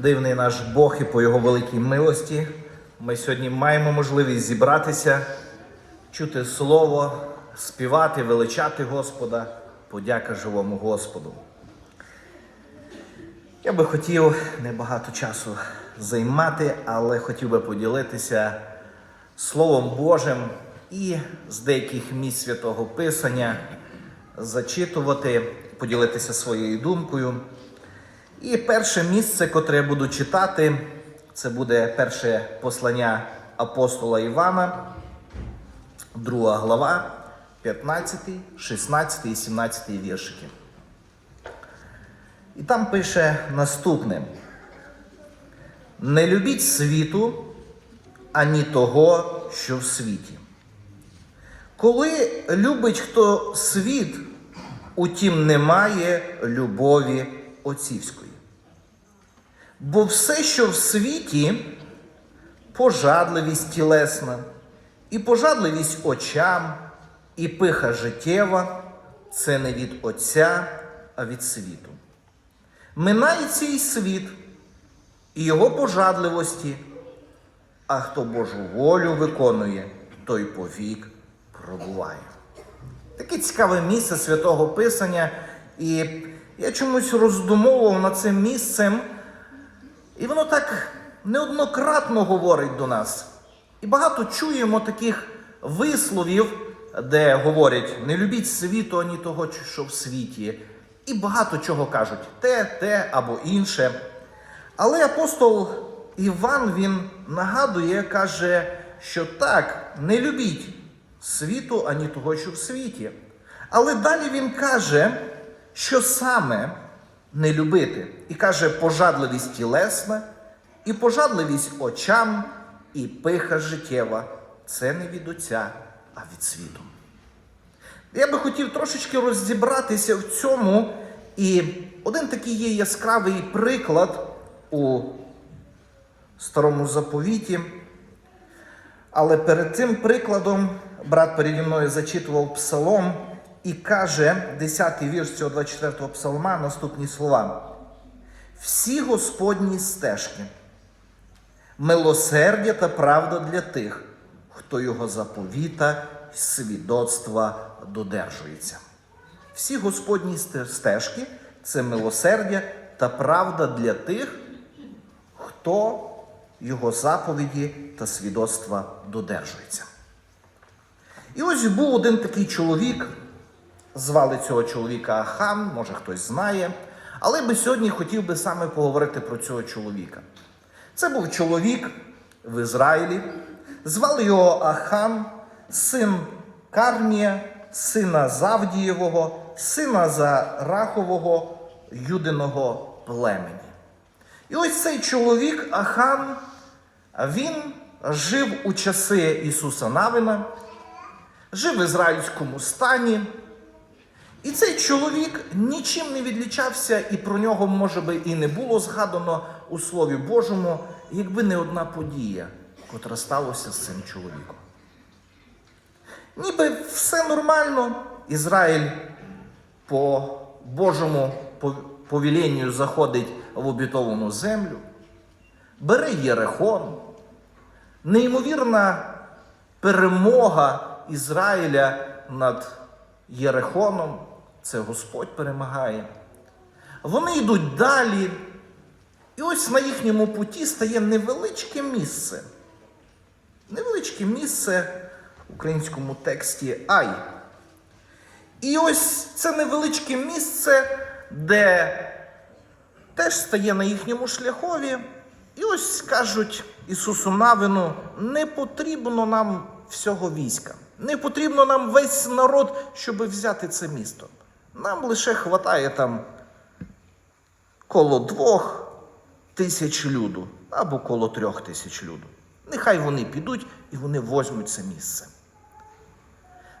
дивний наш Бог і по його великій милості. Ми сьогодні маємо можливість зібратися, чути Слово, співати, величати Господа, подяка живому Господу. Я би хотів небагато часу займати, але хотів би поділитися Словом Божим і з деяких місць святого Писання зачитувати, поділитися своєю думкою. І перше місце, котре я буду читати, це буде перше послання апостола Івана, друга глава, 15, 16 і 17 віршики. І там пише наступне: Не любіть світу, ані того, що в світі. Коли любить хто світ, утім немає любові отцівської. Бо все, що в світі, пожадливість тілесна, і пожадливість очам, і пиха життєва, це не від Отця, а від світу. Минає цей світ і його пожадливості, а хто Божу волю виконує, той повік пробуває. Таке цікаве місце святого Писання, і я чомусь роздумовував над цим місцем, і воно так неоднократно говорить до нас. І багато чуємо таких висловів, де говорять: не любіть світу, ані того, що в світі. І багато чого кажуть те, те або інше. Але апостол Іван він нагадує, каже, що так, не любіть світу, ані того, що в світі. Але далі він каже, що саме не любити. І каже, пожадливість тілесна, і пожадливість очам, і пиха життєва це не від Отця, а від світу. Я би хотів трошечки розібратися в цьому. І один такий є яскравий приклад у старому заповіті. Але перед цим прикладом брат переді мною зачитував псалом і каже, 10-й вірш цього 24-го псалма, наступні слова. Всі Господні стежки, милосердя та правда для тих, хто його заповіта й свідоцтва додержується. Всі Господні стежки це милосердя та правда для тих, хто його заповіді та свідоцтва додержується. І ось був один такий чоловік, звали цього чоловіка Ахан, може хтось знає, але би сьогодні хотів би саме поговорити про цього чоловіка. Це був чоловік в Ізраїлі, звали його Ахан, син Кармія, сина Завдієвого, сина Зарахового, юдиного племені. І ось цей чоловік Ахан, він жив у часи Ісуса Навина, жив в ізраїльському стані. І цей чоловік нічим не відлічався, і про нього, може би, і не було згадано у Слові Божому, якби не одна подія, котра сталася з цим чоловіком. Ніби все нормально, Ізраїль по Божому повіленню заходить в обітовану землю, бере Єрехон, неймовірна перемога Ізраїля над Єрехоном, це Господь перемагає. Вони йдуть далі, і ось на їхньому путі стає невеличке місце. Невеличке місце в українському тексті Ай. І ось це невеличке місце, де теж стає на їхньому шляхові. І ось кажуть Ісусу Навину, не потрібно нам всього війська. Не потрібно нам весь народ, щоб взяти це місто. Нам лише хватає там коло двох тисяч люду або коло трьох тисяч люду. Нехай вони підуть і вони возьмуть це місце.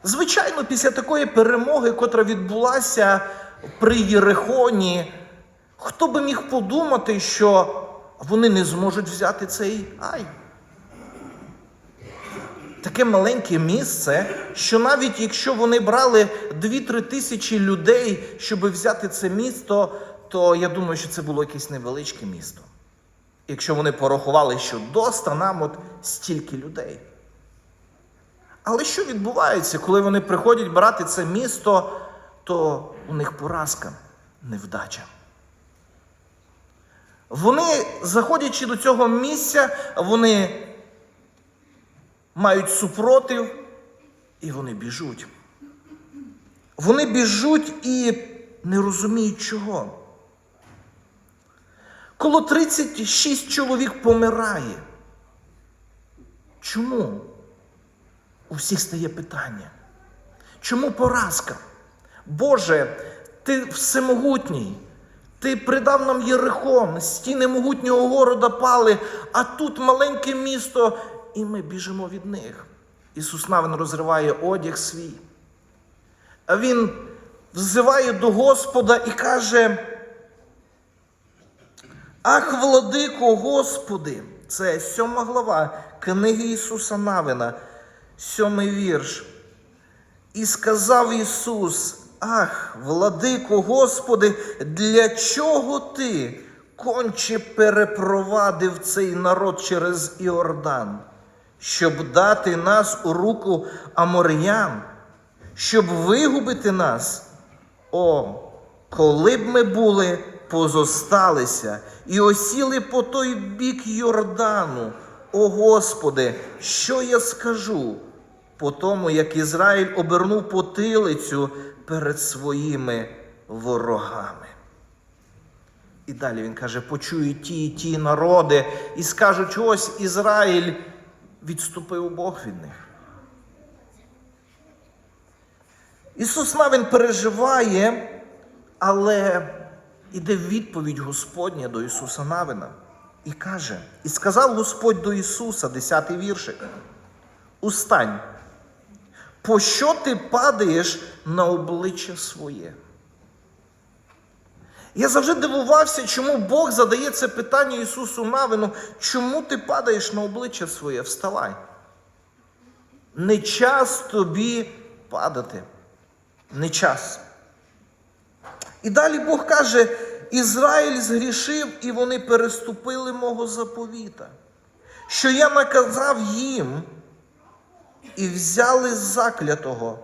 Звичайно, після такої перемоги, котра відбулася при Єрихоні, хто би міг подумати, що вони не зможуть взяти цей ай? Таке маленьке місце, що навіть якщо вони брали 2-3 тисячі людей, щоб взяти це місто, то я думаю, що це було якесь невеличке місто. якщо вони порахували, що доста нам от стільки людей. Але що відбувається, коли вони приходять брати це місто, то у них поразка, невдача. Вони, заходячи до цього місця, вони мають супротив і вони біжуть. Вони біжуть і не розуміють чого. Коло 36 чоловік помирає. Чому? У всіх стає питання. Чому поразка? Боже, ти всемогутній. Ти придав нам Єрихон, стіни могутнього города пали, а тут маленьке місто, і ми біжимо від них. Ісус Навин розриває одяг свій. А Він взиває до Господа і каже: Ах, владико, Господи! Це сьома глава книги Ісуса Навина, сьомий вірш. І сказав Ісус: Ах, владико Господи, для чого ти конче перепровадив цей народ через Іордан, щоб дати нас у руку аморян, щоб вигубити нас? О, коли б ми були позосталися і осіли по той бік Йордану, о Господи, що я скажу? по тому, як Ізраїль обернув потилицю перед своїми ворогами. І далі він каже: почують ті і ті народи і скажуть, ось Ізраїль відступив Бог від них. Ісус Навин переживає, але іде відповідь Господня до Ісуса Навина і каже: І сказав Господь до Ісуса, 10 віршик, устань. Пощо ти падаєш на обличчя своє? Я завжди дивувався, чому Бог задає це питання Ісусу Навину, чому ти падаєш на обличчя своє? Вставай. Не час тобі падати. Не час. І далі Бог каже: Ізраїль згрішив, і вони переступили мого заповіта, що я наказав їм і взяли заклятого,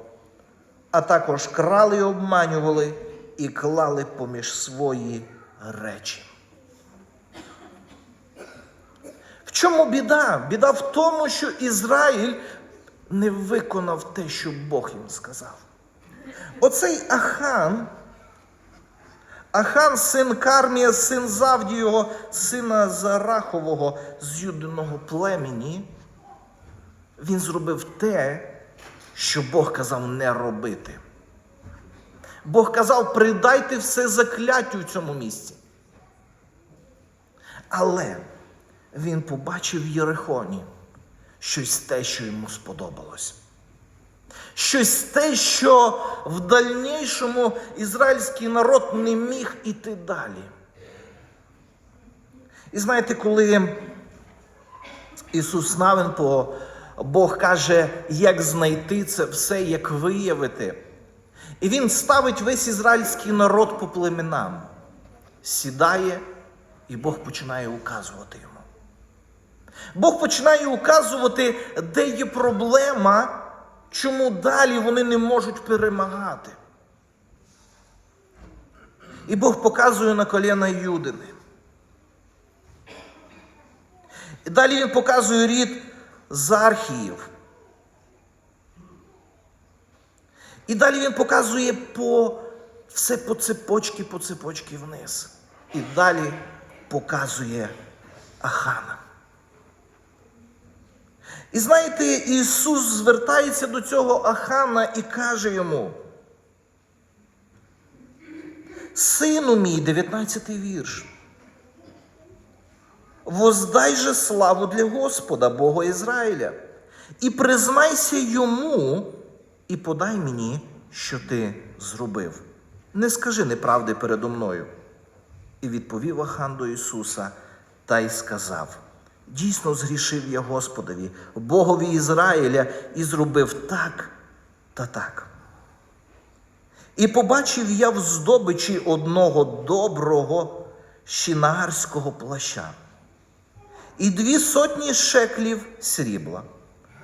а також крали і обманювали і клали поміж свої речі. В чому біда? Біда в тому, що Ізраїль не виконав те, що Бог їм сказав. Оцей Ахан, Ахан, син Кармія, син Завдієго, сина Зарахового з юдиного племені, він зробив те, що Бог казав не робити. Бог казав, придайте все закляттю в цьому місці. Але він побачив в Єрихоні щось те, що йому сподобалось. Щось те, що в дальнішому ізраїльський народ не міг іти далі. І знаєте, коли Ісус Навин по Бог каже, як знайти це все, як виявити. І він ставить весь ізраїльський народ по племенам, сідає, і Бог починає указувати йому. Бог починає указувати, де є проблема, чому далі вони не можуть перемагати. І Бог показує на коліна Юдини. І далі він показує рід Зархіїв. І далі він показує по, все по цепочки, по цепочки вниз. І далі показує Ахана. І знаєте, Ісус звертається до цього Ахана і каже йому, Сину мій, 19 вірш. Воздай же славу для Господа, Бога Ізраїля, і признайся йому, і подай мені, що ти зробив. Не скажи неправди передо мною. І відповів Ахан до Ісуса та й сказав: Дійсно згрішив я Господові, Богові Ізраїля, і зробив так та так. І побачив я в здобичі одного доброго щінарського плаща. і дві сотні шеклів срібла,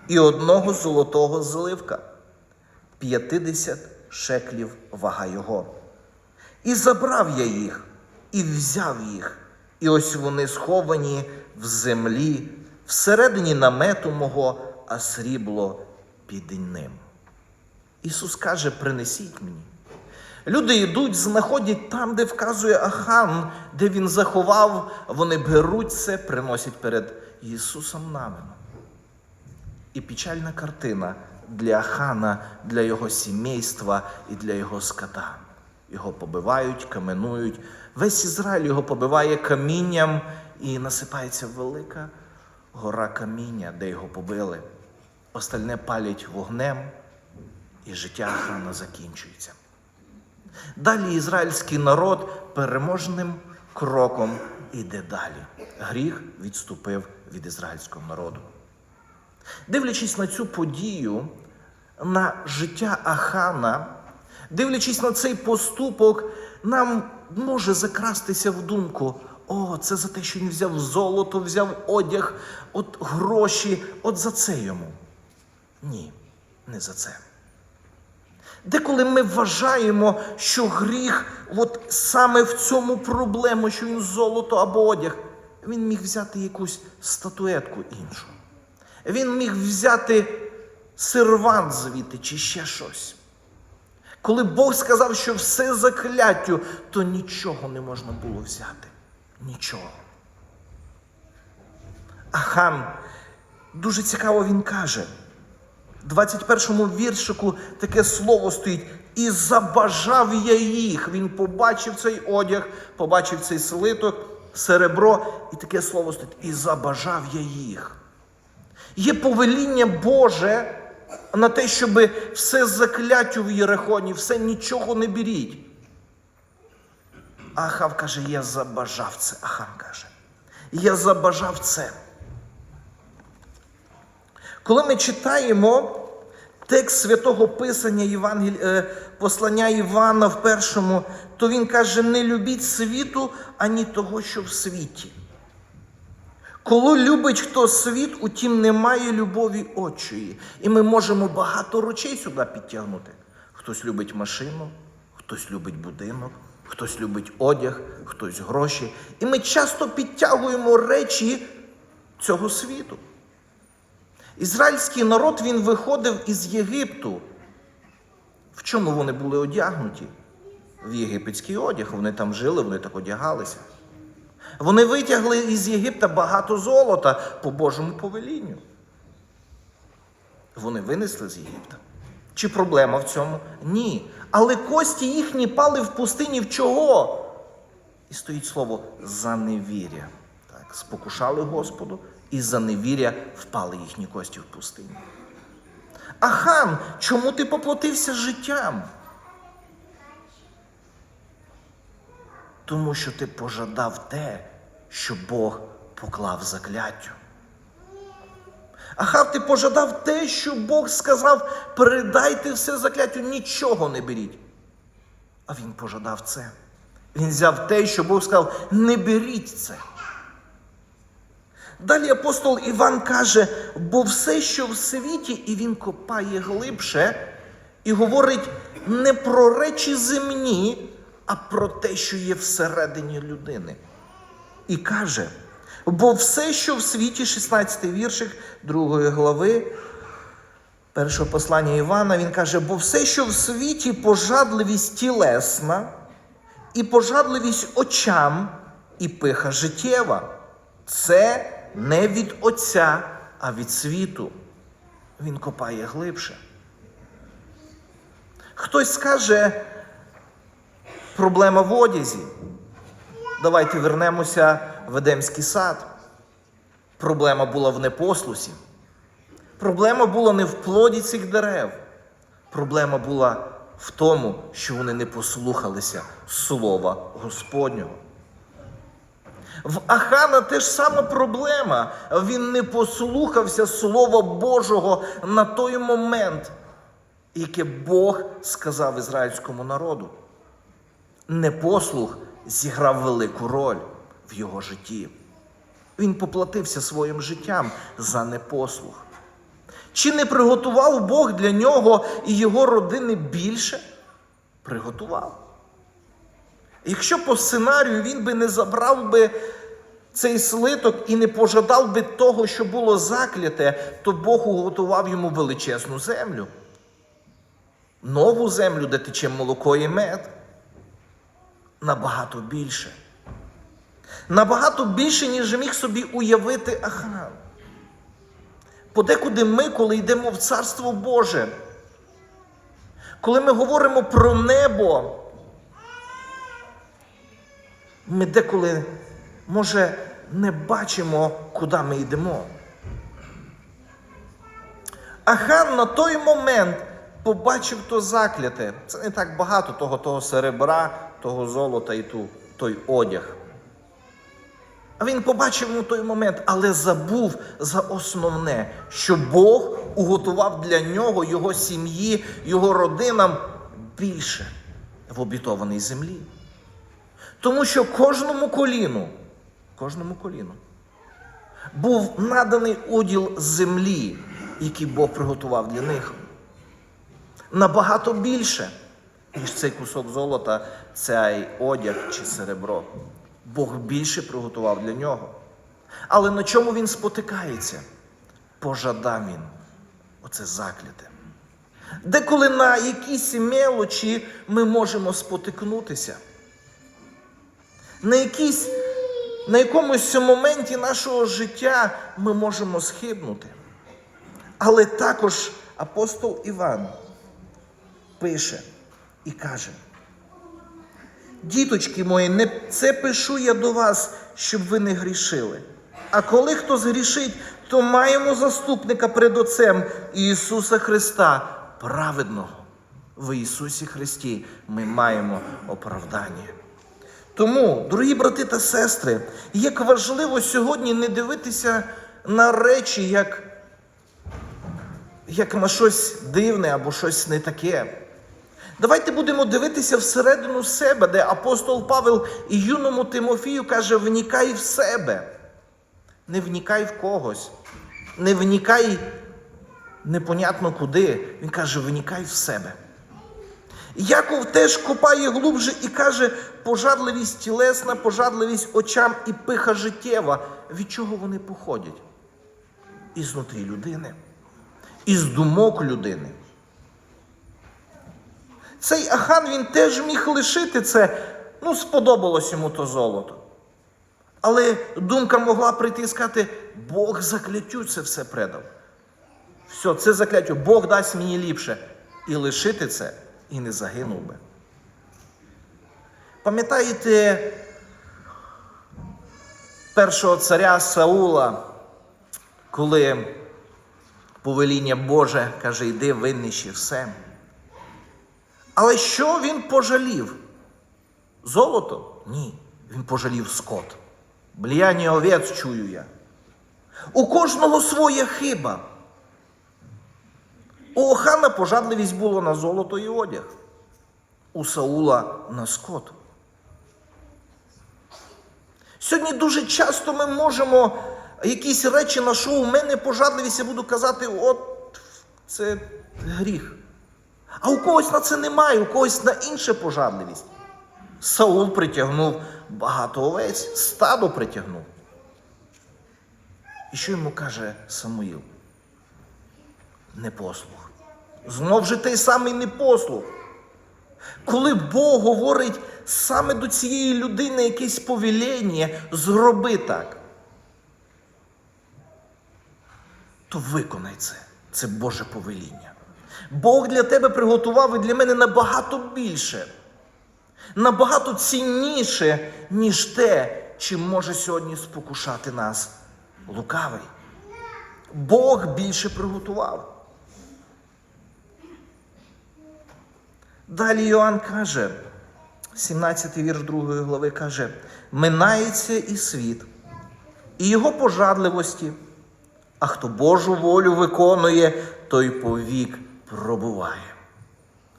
і одного золотого зливка, п'ятдесят шеклів вага його. І забрав я їх, і взяв їх, і ось вони сховані в землі, всередині намету мого, а срібло під ним. Ісус каже: принесіть мені. Люди йдуть, знаходять там, де вказує Ахан, де він заховав, вони беруть це, приносять перед Ісусом намину. І печальна картина для Ахана, для його сімейства і для його скота. Його побивають, каменують. Весь Ізраїль його побиває камінням і насипається велика гора каміння, де його побили. Остальне палять вогнем, і життя Ахана закінчується. Далі ізраїльський народ переможним кроком іде далі. Гріх відступив від ізраїльського народу. Дивлячись на цю подію, на життя Ахана, дивлячись на цей поступок, нам може закрастися в думку: о, це за те, що він взяв золото, взяв одяг, от гроші, от за це йому. Ні, не за це. Деколи ми вважаємо, що гріх, от саме в цьому проблему, що він золото або одяг, він міг взяти якусь статуетку іншу. Він міг взяти сервант звідти чи ще щось. Коли Бог сказав, що все закляттю, то нічого не можна було взяти. Нічого. Ахан, дуже цікаво він каже. В 21-му віршику таке слово стоїть. І забажав я їх. Він побачив цей одяг, побачив цей слиток, серебро, і таке слово стоїть. І забажав я їх. Є повеління Боже на те, щоб все закляттю в Єрихоні, все нічого не беріть. Ахав каже, я забажав це. Ахан каже, я забажав це. Коли ми читаємо текст святого Писання Євангель... е, послання Івана в першому, то він каже: не любіть світу, ані того, що в світі. Коли любить хто світ, утім немає любові очої. І ми можемо багато речей сюди підтягнути. Хтось любить машину, хтось любить будинок, хтось любить одяг, хтось гроші. І ми часто підтягуємо речі цього світу. Ізраїльський народ він виходив із Єгипту. В чому вони були одягнуті? В єгипетський одяг. Вони там жили, вони так одягалися. Вони витягли із Єгипта багато золота по Божому повелінню. Вони винесли з Єгипта. Чи проблема в цьому? Ні. Але кості їхні пали в пустині в чого? І стоїть слово за невір'я. Так, спокушали Господу, і за невір'я впали їхні кості в пустині. Ахан, чому ти поплатився життям? Тому що ти пожадав те, що Бог поклав закляттю. Ахав, ти пожадав те, що Бог сказав, передайте все закляттю, нічого не беріть. А він пожадав це. Він взяв те, що Бог сказав, не беріть це. Далі апостол Іван каже, бо все, що в світі, і він копає глибше, і говорить не про речі земні, а про те, що є всередині людини. І каже, бо все, що в світі, 16 віршик 2 глави, першого послання Івана, він каже, бо все, що в світі пожадливість тілесна, і пожадливість очам, і пиха життєва, це не від Отця, а від світу. Він копає глибше. Хтось скаже, проблема в одязі. Давайте вернемося в Едемський сад. Проблема була в непослусі. Проблема була не в плоді цих дерев. Проблема була в тому, що вони не послухалися слова Господнього. В Ахана теж сама проблема. Він не послухався Слова Божого на той момент, яке Бог сказав ізраїльському народу. Непослух зіграв велику роль в його житті. Він поплатився своїм життям за непослух. Чи не приготував Бог для нього і його родини більше? Приготував. Якщо по сценарію він би не забрав би цей слиток і не пожадав би того, що було закляте, то Бог уготував йому величезну землю. Нову землю, де тече молоко і мед. Набагато більше. Набагато більше, ніж міг собі уявити Ахан. Подекуди ми, коли йдемо в Царство Боже, коли ми говоримо про небо, ми деколи, може, не бачимо, куди ми йдемо. Ахан на той момент побачив то закляте. Це не так багато того, того серебра, того золота і ту, той одяг. А він побачив на той момент, але забув за основне, що Бог уготував для нього, його сім'ї, його родинам більше в обітованій землі. Тому що кожному коліну, кожному коліну був наданий уділ землі, який Бог приготував для них. Набагато більше, ніж цей кусок золота, цей одяг чи серебро. Бог більше приготував для нього. Але на чому він спотикається? Пожадав він. Оце закляте. Деколи на якісь мелочі ми можемо спотикнутися. На, якійсь, на якомусь моменті нашого життя ми можемо схибнути. Але також апостол Іван пише і каже: Діточки мої, не це пишу я до вас, щоб ви не грішили. А коли хто згрішить, то маємо заступника перед Отцем Ісуса Христа, праведного. В Ісусі Христі ми маємо оправдання. Тому, дорогі брати та сестри, як важливо сьогодні не дивитися на речі, як, як на щось дивне або щось не таке. Давайте будемо дивитися всередину себе, де апостол Павел і юному Тимофію каже: вникай в себе. Не вникай в когось, не вникай непонятно куди. Він каже, вникай в себе. Яков теж копає глубже і каже, пожадливість тілесна, пожадливість очам і пиха життєва. Від чого вони походять? Ізнутрі людини, із думок людини. Цей Ахан він теж міг лишити це, ну, сподобалось йому то золото. Але думка могла прийти і сказати, Бог закляттю це все предав. Все, це закляттю, Бог дасть мені ліпше. І лишити це, і не загинув би. Пам'ятаєте першого царя Саула, коли повеління Боже каже, йди винніші все. Але що він пожалів? Золото? Ні. Він пожалів скот. Бліяння овець чую я. У кожного своя хиба. У Охана пожадливість було на золото і одяг, у Саула на скот. Сьогодні дуже часто ми можемо якісь речі на що у мене пожадливість, я буду казати, от це гріх. А у когось на це немає, у когось на інше пожадливість. Саул притягнув багато овець, стадо притягнув. І що йому каже Самуїл? Непослух. Знов же той самий непослух. Коли Бог говорить саме до цієї людини якесь повеління, зроби так, то виконай це. Це Боже повеління. Бог для тебе приготував і для мене набагато більше, набагато цінніше, ніж те, чим може сьогодні спокушати нас лукавий. Бог більше приготував. Далі Йоанн каже, 17 вірш 2 глави каже, минається і світ, і його пожадливості, а хто Божу волю виконує, той повік пробуває.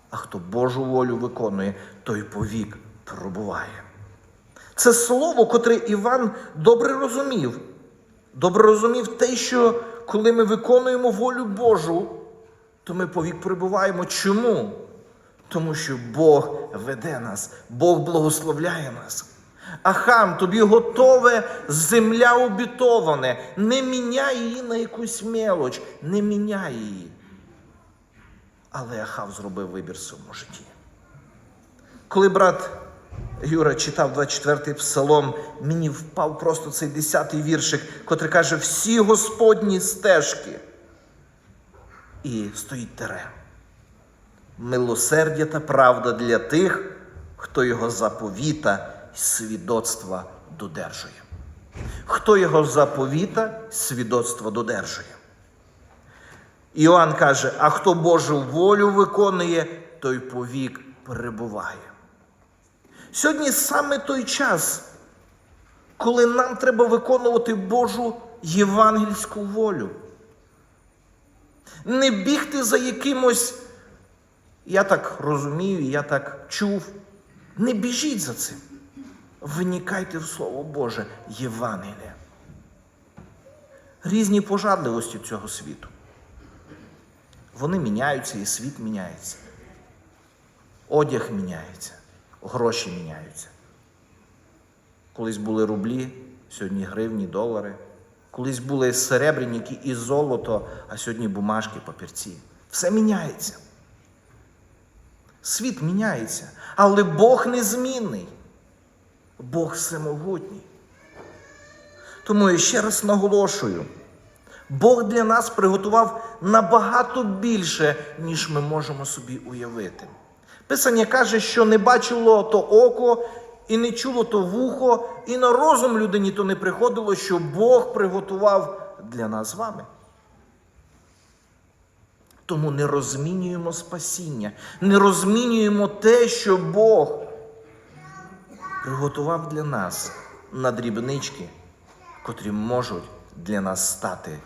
А хто Божу волю виконує, той повік пробуває. Це слово, котре Іван добре розумів, добре розумів те, що коли ми виконуємо волю Божу, то ми повік перебуваємо. Чому? Тому що Бог веде нас, Бог благословляє нас. Ахам, тобі готове земля обітоване. Не міняй її на якусь мелоч, не міняй її. Але Ахав зробив вибір в своєму житті. Коли брат Юра читав 24-й псалом, мені впав просто цей 10-й віршик, котрий каже: всі Господні стежки. І стоїть тере. Милосердя та правда для тих, хто його заповіта й свідоцтва додержує. Хто його заповіта, свідоцтва додержує. Іоанн каже: а хто Божу волю виконує, той повік перебуває. Сьогодні саме той час, коли нам треба виконувати Божу євангельську волю. Не бігти за якимось, я так розумію, я так чув. Не біжіть за цим. Вникайте в Слово Боже, Євангелія. Різні пожадливості цього світу. Вони міняються і світ міняється. Одяг міняється, гроші міняються. Колись були рублі, сьогодні гривні, долари. Колись були серебряники і золото, а сьогодні бумажки, папірці. Все міняється. Світ міняється, але Бог незмінний. Бог всемогутній. Тому я ще раз наголошую: Бог для нас приготував набагато більше, ніж ми можемо собі уявити. Писання каже, що не бачило то око, і не чуло то вухо, і на розум людині то не приходило, що Бог приготував для нас з вами. Тому не розмінюємо спасіння, не розмінюємо те, що Бог приготував для нас на дрібнички, котрі можуть для нас стати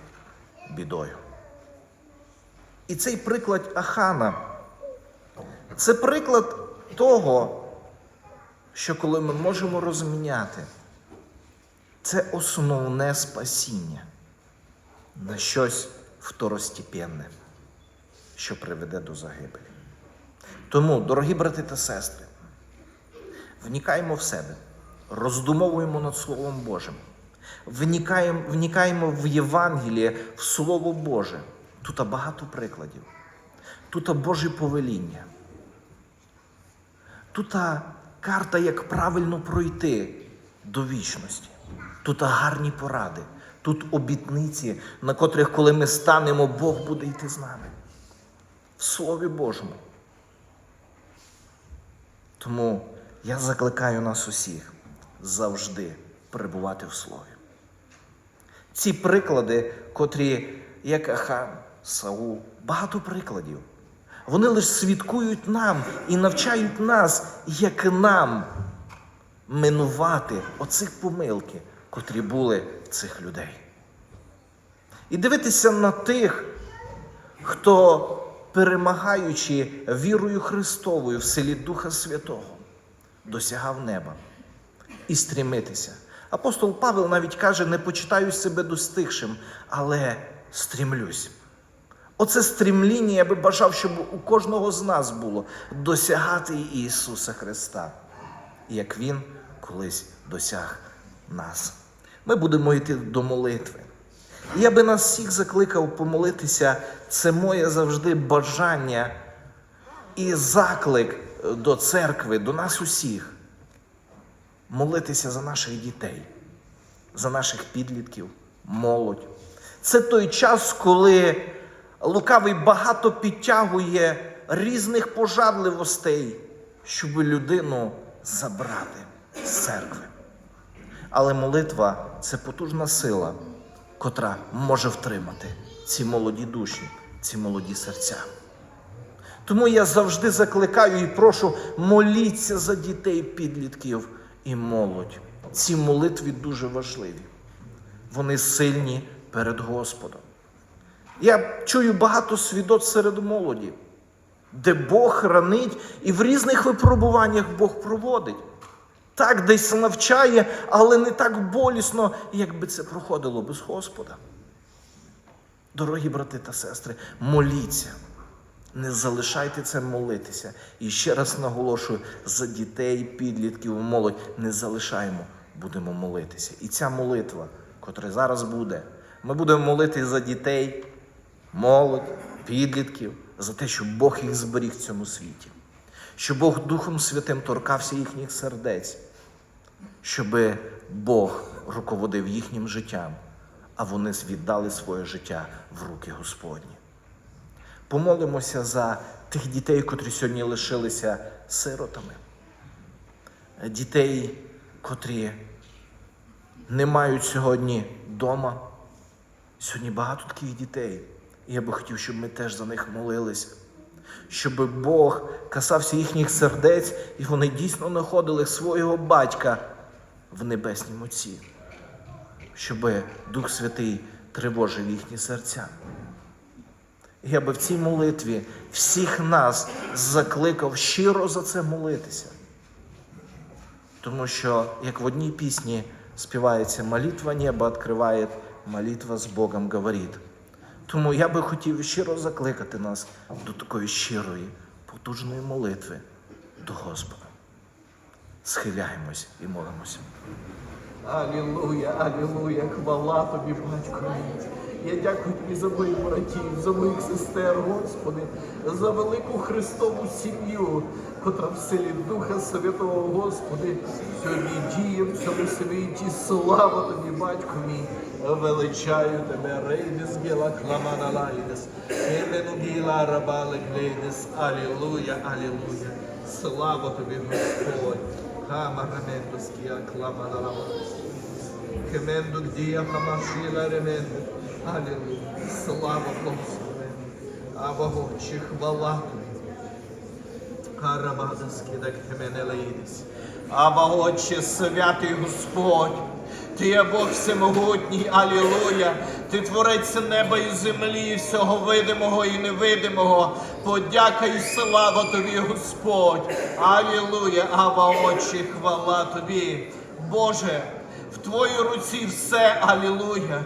бідою. І цей приклад Ахана це приклад того, що коли ми можемо розміняти, це основне спасіння на щось второстепенне, що приведе до загибелі. Тому, дорогі брати та сестри, вникаємо в себе, роздумовуємо над Словом Божим, вникаємо, вникаємо в Євангеліє, в Слово Боже. Тут багато прикладів, тут Божі повеління, тут карта, як правильно пройти до вічності, тут гарні поради, тут обітниці, на котрих, коли ми станемо, Бог буде йти з нами. В Слові Божому. Тому я закликаю нас усіх завжди перебувати в Слові. Ці приклади, котрі, як Ахан, Саул, багато прикладів, вони лише свідкують нам і навчають нас, як нам минувати оцих помилки, котрі були в цих людей. І дивитися на тих, хто, перемагаючи вірою Христовою в селі Духа Святого, досягав неба і стрімитися. Апостол Павел навіть каже: не почитаю себе достигшим, але стрімлюсь. Оце стрімління я би бажав, щоб у кожного з нас було досягати Ісуса Христа, як Він колись досяг нас. Ми будемо йти до молитви. Я би нас всіх закликав помолитися. Це моє завжди бажання і заклик до церкви, до нас усіх. Молитися за наших дітей, за наших підлітків, молодь. Це той час, коли лукавий багато підтягує різних пожадливостей, щоб людину забрати з церкви. Але молитва це потужна сила, котра може втримати ці молоді душі, ці молоді серця. Тому я завжди закликаю і прошу моліться за дітей, підлітків і молодь. Ці молитві дуже важливі. Вони сильні перед Господом. Я чую багато свідоцтв серед молоді, де Бог хранить і в різних випробуваннях Бог проводить. так десь навчає, але не так болісно, як би це проходило без Господа. Дорогі брати та сестри, моліться. Не залишайте це молитися. І ще раз наголошую, за дітей, підлітків, молодь не залишаємо, будемо молитися. І ця молитва, котра зараз буде, ми будемо молити за дітей, молодь, підлітків, за те, щоб Бог їх зберіг в цьому світі, щоб Бог Духом Святим торкався їхніх сердець, щоб Бог руководив їхнім життям, а вони віддали своє життя в руки Господні. Помолимося за тих дітей, котрі сьогодні лишилися сиротами, дітей, котрі не мають сьогодні дома. Сьогодні багато таких дітей. І я би хотів, щоб ми теж за них молилися, щоб Бог касався їхніх сердець, і вони дійсно знаходили свого батька в небеснім Отці, щоб Дух Святий тривожив їхні серця. Я би в цій молитві всіх нас закликав щиро за це молитися. Тому що, як в одній пісні співається молитва неба відкриває, молитва з Богом говорить. Тому я би хотів щиро закликати нас до такої щирої, потужної молитви до Господа. Схиляємось і молимося. Алілуя, алілуя, хвала тобі, батько. Я дякую тобі за моїх братів, за моїх сестер, Господи, за велику Христову сім'ю, котра в силі Духа Святого, Господи, сьогодні діє в цьому світі. Слава тобі, батько мій. Величаю тебе, рейдес гіла кламана лайдес, гіла рабале глейдес, алілуя, алілуя. Слава тобі, Господь. Хамарамендоскія кламана лайдес. Кемендо дія хамашіла ремендо. Алілуя. Слава. Або чи хвала. Аба Отче, святий Господь, Ти є Бог всемогутній, Алілуя, Ти творець неба і землі, всього видимого і невидимого. Подяка і слава Тобі, Господь. Алілуя, Аба Отче, хвала Тобі. Боже, в Твоїй руці все, Алілуя.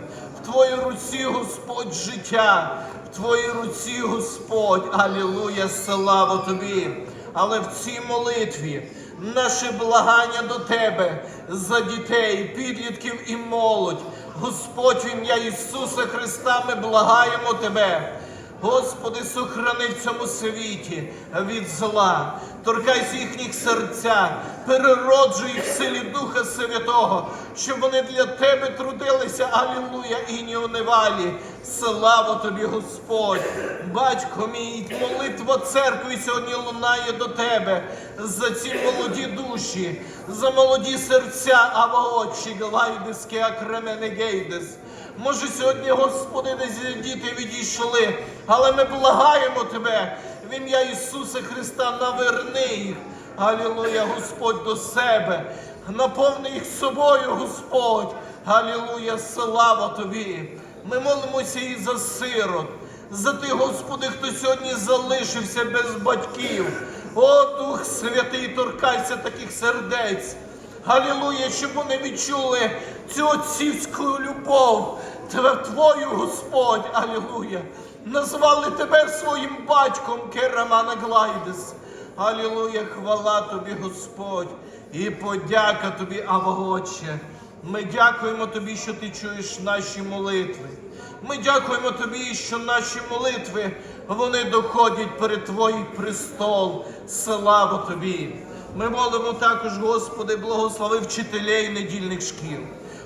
Твоїй руці, Господь, життя, в Твоїй руці, Господь, Алілуя, слава Тобі. Але в цій молитві наше благання до Тебе за дітей, підлітків і молодь. Господь, в ім'я Ісуса Христа, ми благаємо Тебе. Господи, сохрани в цьому світі від зла, торкайся їхніх серця, перероджуй їх в силі Духа Святого, щоб вони для Тебе трудилися, алілуя, і не унивалі. Слава тобі, Господь, батько мій, молитва церкви сьогодні лунає до Тебе за ці молоді душі, за молоді серця, ава очі, глайдески, акремене гейдес. Може, сьогодні, Господи, десь діти відійшли, але ми благаємо Тебе в ім'я Ісуса Христа, наверни їх. Алілуя, Господь, до себе. Наповни їх собою, Господь. Алілуя, слава Тобі. Ми молимося і за сирот, за тих, Господи, хто сьогодні залишився без батьків. О, Дух Святий, торкайся таких сердець. Галілуя, щоб вони відчули цю отцівську любов, Твою, Господь, Алілуя. Назвали Тебе своїм батьком Керамана Глайдес. Алілуя, хвала Тобі, Господь, і подяка Тобі, Авгоче. Ми дякуємо Тобі, що Ти чуєш наші молитви. Ми дякуємо Тобі, що наші молитви вони доходять перед Твій престол. Слава Тобі! Ми молимо також, Господи, благослови вчителей недільних шкіл,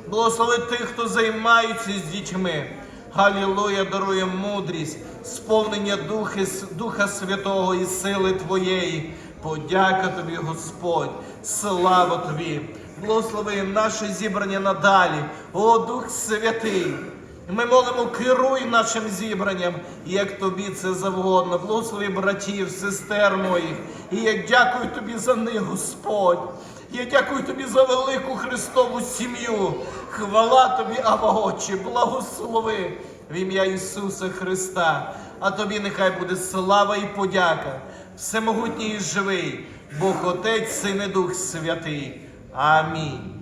благослови тих, хто займається з дітьми. Галілуя, дарує мудрість, сповнення Духи, Духа Святого і сили Твоєї. Подяка Тобі, Господь, слава Тобі, благослови наше зібрання надалі, о Дух Святий. Ми молимо, керуй нашим зібранням, як тобі це завгодно. Благослови братів, сестер моїх. І я дякую тобі за них, Господь. Я дякую тобі за велику Христову сім'ю. Хвала тобі, Авагочі, благослови в ім'я Ісуса Христа. А тобі нехай буде слава і подяка. Всемогутній і живий, Бог Отець, Син і Дух Святий. Амінь.